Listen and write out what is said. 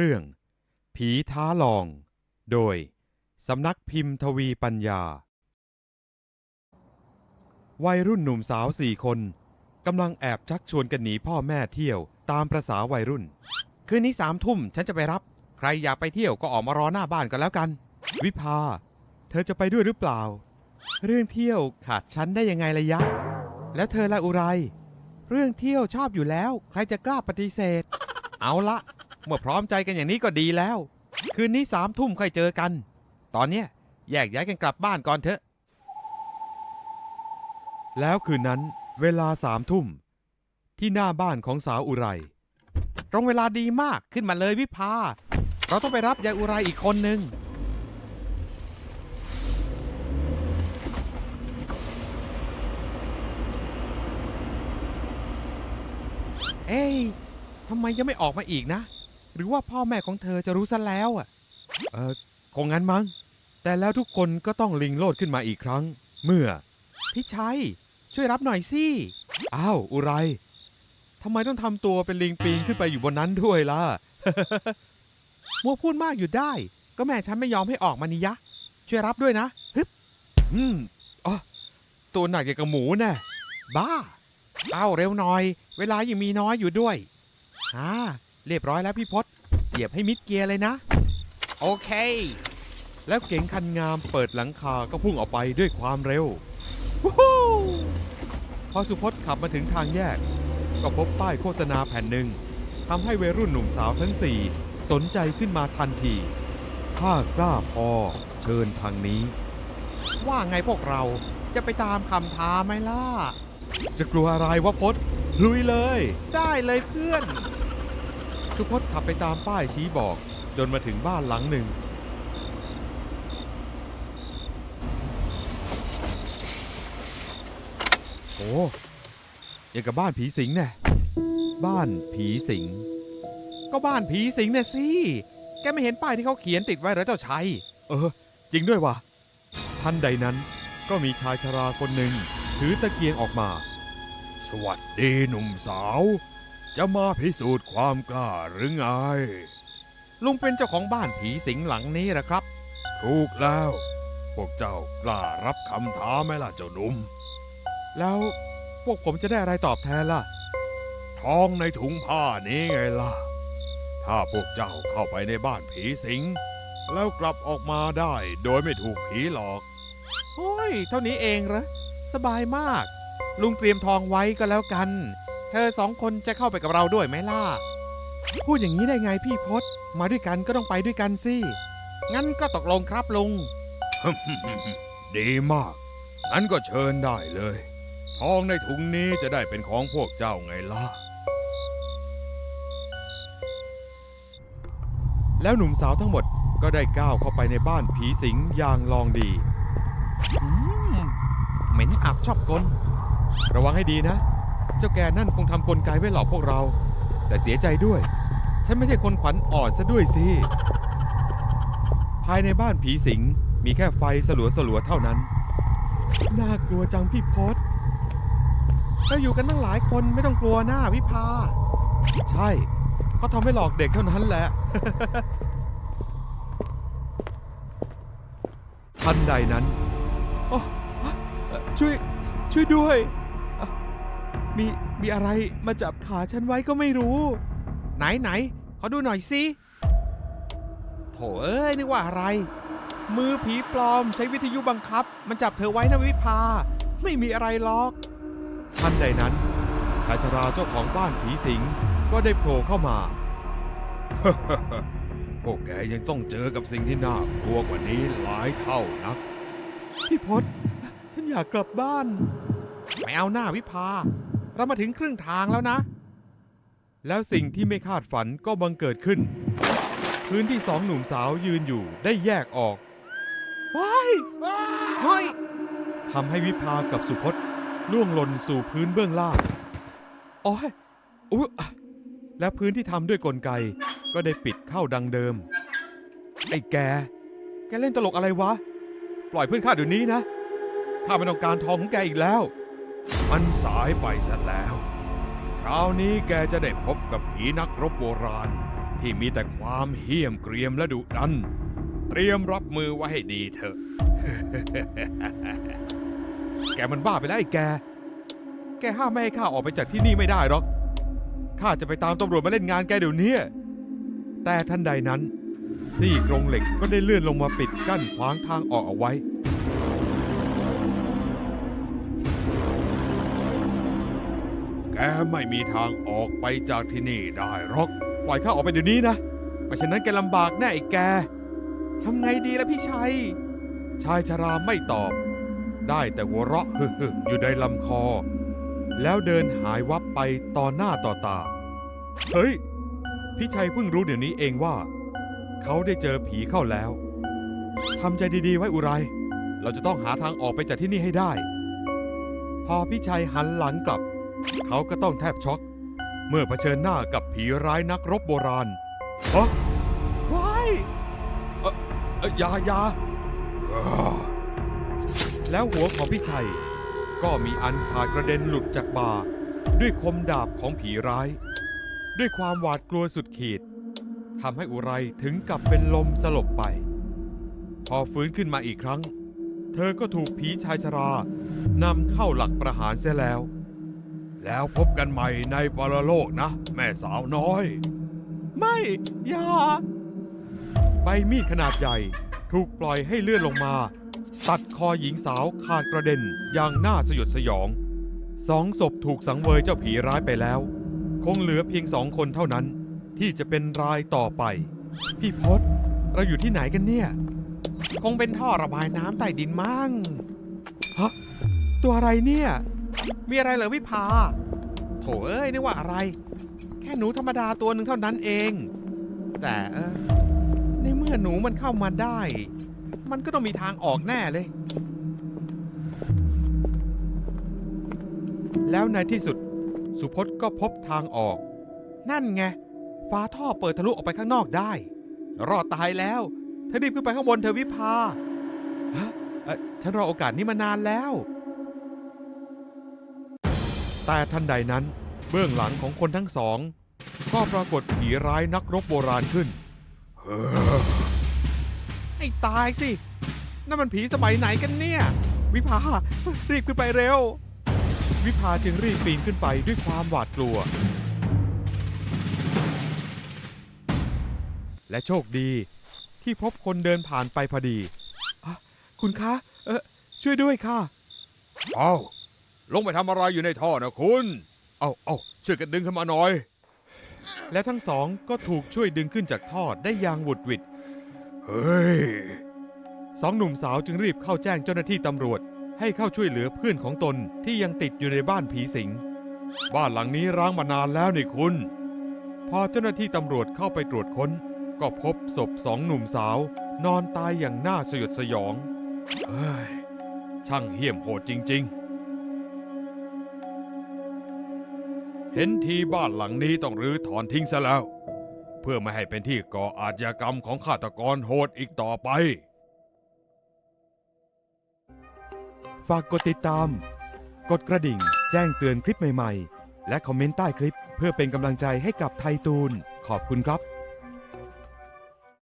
เรื่อง ผีท้าลอง โดย สำนักพิมพ์ทวีปัญญา วัยรุ่นหนุ่มสาวสี่คนกำลังแอบชักชวนกันหนีพ่อแม่เที่ยวตามประษาวัยรุ่น คืนนี้สามทุ่มฉันจะไปรับ ใครอยากไปเที่ยวก็ออกมารอหน้าบ้านกันแล้วกัน วิภา เธอจะไปด้วยหรือเปล่า เรื่องเที่ยวขาดฉันได้ยังไงระยะ แล้วเธอละอุไร เรื่องเที่ยวชอบอยู่แล้ว ใครจะกล้าปฏิเสธ เอาละ เมื่อพร้อมใจกันอย่างนี้ก็ดีแล้ว คืนนี้สามทุ่มค่อยเจอกัน ตอนเนี้ยแยกย้ายกันกลับบ้านก่อนเถอะ แล้วคืนนั้นเวลาสามทุ่ม ที่หน้าบ้านของสาวอุไร ตรงเวลาดีมากขึ้นมาเลยวิภา เราต้องไปรับยายอุไรอีกคนนึง เอ้ยทำไมยังไม่ออกมาอีกนะ หรือว่าพ่อแม่ของเธอจะรู้ซะแล้วอะ เออคงงั้นมั้ง แต่แล้วทุกคนก็ต้องลิงโลดขึ้นมาอีกครั้ง เมื่อ พี่ชัย ช่วยรับหน่อยสิ อ้าว อุไรทำไมต้องทำตัวเป็นลิงปีนขึ้นไปอยู่บนนั้นด้วยล่ะ มัวพูดมากอยู่ได้ ก็แม่ฉันไม่ยอมให้ออกมานี่ยะ ช่วยรับด้วยนะ ฮึบ อืมอ๋อตัวหนักอย่างกับหมูแน่บ้า เอาเร็วหน่อย เวลายังมีน้อยอยู่ด้วยอ่า เรียบร้อยแล้วพี่พศเหยียบให้มิดเกียร์เลยนะ โอเค แล้วเก๋งคันงามเปิดหลังคาก็พุ่งออกไปด้วยความเร็ววู้ฮู้พอสุพจน์ขับมาถึงทางแยก ก็พบป้ายโฆษณาแผ่นหนึ่งทำให้วัยรุ่นหนุ่มสาวทั้งสี่สนใจขึ้นมาทันที ถ้ากล้าพอเชิญทางนี้ ว่าไงพวกเราจะไปตามคำท้าไหมล่ะ จะกลัวอะไรวะพศลุยเลย ได้เลยเพื่อน สุพจน์ขับไปตามป้ายชี้บอก จนมาถึงบ้านหลังหนึ่ง โอ้ยังกับบ้านผีสิงแน่บ้านผีสิง ก็บ้านผีสิงเนี่ยสิ แกไม่เห็นป้ายที่เขาเขียนติดไว้หรอเจ้าชัย เออ จริงด้วยวะทันใดนั้นก็มีชายชราคนหนึ่งถือตะเกียงออกมา สวัสดีหนุ่มสาว จะมาพิสูจน์ความกล้าหรือไง ลุงเป็นเจ้าของบ้านผีสิงหลังนี้เหรอครับ ถูกแล้ว พวกเจ้ากล้ารับคำท้าไหมล่ะเจ้าหนุ่ม แล้วพวกผมจะได้อะไรตอบแทนล่ะ ทองในถุงผ้านี้ไงล่ะ ถ้าพวกเจ้าเข้าไปในบ้านผีสิง แล้วกลับออกมาได้โดยไม่ถูกผีหลอก โอ้ย เท่านี้เองเหรอ สบายมาก ลุงเตรียมทองไว้ก็แล้วกัน เธอสองคนจะเข้าไปกับเราด้วยไหมล่ะ พูดอย่างนี้ได้ไงพี่พศมาด้วยกันก็ต้องไปด้วยกันสิ งั้นก็ตกลงครับลุง ดีมาก งั้นก็เชิญได้เลย ทองในถุงนี้จะได้เป็นของพวกเจ้าไงล่ะ แล้วหนุ่มสาวทั้งหมดก็ได้ก้าวเข้าไปในบ้านผีสิงอย่างลองดีอืมเหม็นอับชอบกล ระวังให้ดีนะ เจ้าแกนั่นคงทำกลไกไว้หลอกพวกเรา แต่เสียใจด้วย ฉันไม่ใช่คนขวัญอ่อนซะด้วยสิ ภายในบ้านผีสิงมีแค่ไฟสลัวสลัวเท่านั้น น่ากลัวจังพี่พศเราอยู่กันตั้งหลายคนไม่ต้องกลัวหน้าวิภา ใช่เขาทำให้หลอกเด็กเท่านั้นแหละ ทันใดนั้นอ้เอ่อช่วย ช่วยด้วย มีมีอะไรมาจับขาฉันไว้ก็ไม่รู้ ไหนไหนขอดูหน่อยสิโถเอ้ยนึกว่าอะไร มือผีปลอมใช้วิทยุบังคับ มันจับเธอไว้นะวิภา ไม่มีอะไรหรอกทันใดนั้นชายชราเจ้าของบ้านผีสิงก็ได้โผล่เข้ามา พวกแกยังต้องเจอกับสิ่งที่น่ากลัวกว่านี้หลายเท่านัก พี่พศฉันอยากกลับบ้าน ไม่เอาหน้าวิภา เรามาถึงครึ่งทางแล้วนะ แล้วสิ่งที่ไม่คาดฝันก็บังเกิดขึ้น พื้นที่สองหนุ่มสาวยืนอยู่ได้แยกออกว้ายเฮ้ยทำให้วิภากับสุพจน์ล่วงหล่นสู่พื้นเบื้องล่างโอ้ยอุ๊ยและพื้นที่ทำด้วยกลไกก็ได้ปิดเข้าดังเดิม ไอ้แก แกเล่นตลกอะไรวะ ปล่อยเพื่อนข้าเดี๋ยวนี้นะ ข้าไม่ต้องการทองของแกอีกแล้ว มันสายไปซะแล้ว คราวนี้แกจะได้พบกับผีนักรบโบราณ ที่มีแต่ความเหี้ยมเกรียมและดุดัน เตรียมรับมือไว้ให้ดีเถอะ แกมันบ้าไปแล้วไอ้แก แกห้ามไม่ให้ข้าออกไปจากที่นี่ไม่ได้หรอก ข้าจะไปตามตำรวจมาเล่นงานแกเดี๋ยวนี้ แต่ทันใดนั้น ซี่กรงเหล็กก็ได้เลื่อนลงมาปิดกั้นขวางทางออกเอาไว้ แกไม่มีทางออกไปจากที่นี่ได้หรอก ปล่อยข้าออกไปเดี๋ยวนี้นะไม่เช่นนั้นแกลำบากแน่ไอ้แกทำไงดีล่ะพี่ชัย ชายชราไม่ตอบ ได้แต่หัวเราะฮึ่ๆอยู่ในลำคอ แล้วเดินหายวับไปต่อหน้าต่อตา เฮ้ย พี่ชัยเพิ่งรู้เดี๋ยวนี้เองว่า เขาได้เจอผีเข้าแล้วทำใจดีๆไว้อุไร เราจะต้องหาทางออกไปจากที่นี่ให้ได้ พอพี่ชัยหันหลังกลับ เขาก็ต้องแทบช็อก เมื่อเผชิญหน้ากับผีร้ายนักรบโบราณฮะว้ายเอ่อเอ่ออยาอยาแล้วหัวของพี่ชัย ก็มีอันขาดกระเด็นหลุดจากบ่า ด้วยคมดาบของผีร้าย ด้วยความหวาดกลัวสุดขีดทำให้อุไรถึงกับเป็นลมสลบไป พอฟื้นขึ้นมาอีกครั้ง เธอก็ถูกผีชายชรานำเข้าหลักประหารเสียแล้ว แล้วพบกันใหม่ในปรโลกนะ แม่สาวน้อย ไม่ อย่า ใบมีดขนาดใหญ่ ถูกปล่อยให้เลื่อนลงมา ตัดคอหญิงสาวขาดกระเด็นอย่างน่าสยดสยอง สองศพถูกสังเวยเจ้าผีร้ายไปแล้ว คงเหลือเพียงสองคนเท่านั้น ที่จะเป็นรายต่อไป พี่พศเราอยู่ที่ไหนกันเนี่ย คงเป็นท่อระบายน้ำใต้ดินมั้งฮะตัวอะไรเนี่ย มีอะไรเหรอวิภา โถเอ้ยนึกว่าอะไร แค่หนูธรรมดาตัวหนึ่งเท่านั้นเอง แต่เออในเมื่อหนูมันเข้ามาได้ มันก็ต้องมีทางออกแน่เลย แล้วในที่สุด สุพจน์ก็พบทางออก นั่นไงฝาท่อเปิดทะลุออกไปข้างนอกได้ รอดตายแล้วเธอรีบขึ้นไปข้างบนเธอวิภาฮะฉันรอโอกาสนี้มานานแล้ว แต่ทันใดนั้น เบื้องหลังของคนทั้งสอง ก็ปรากฏผีร้ายนักรบโบราณขึ้นเฮ้อไอ้ตายสินั่นมันผีสมัยไหนกันเนี่ย วิภารีบขึ้นไปเร็ว วิภาจึงรีบปีนขึ้นไปด้วยความหวาดกลัว และโชคดีที่พบคนเดินผ่านไปพอดีอคุณคะ เออช่วยด้วยค่ะ เอา ลงไปทำอะไรอยู่ในท่อนะคุณ เอาเอาช่วยกันดึงขึ้นมาหน่อย และทั้งสองก็ถูกช่วยดึงขึ้นจากท่อได้อย่างหวุดหวิดเฮ้ย สองหนุ่มสาวจึงรีบเข้าแจ้งเจ้าหน้าที่ตำรวจ ให้เข้าช่วยเหลือเพื่อนของตนที่ยังติดอยู่ในบ้านผีสิง บ้านหลังนี้ร้างมานานแล้วนี่คุณ พอเจ้าหน้าที่ตำรวจเข้าไปตรวจค้น ก็พบศพสองหนุ่มสาว นอนตายอย่างน่าสยดสยอง เฮ้ย ช่างเหี้ยมโหดจริง ๆ เห็นทีบ้านหลังนี้ต้องรื้อถอนทิ้งซะแล้ว เพื่อไม่ให้เป็นที่ก่ออาชญากรรมของฆาตกรโหดอีกต่อไป ฝากกดติดตาม กดกระดิ่ง แจ้งเตือนคลิปใหม่ ๆ และคอมเมนต์ใต้คลิปเพื่อเป็นกำลังใจให้กับไทยตูน ขอบคุณครับ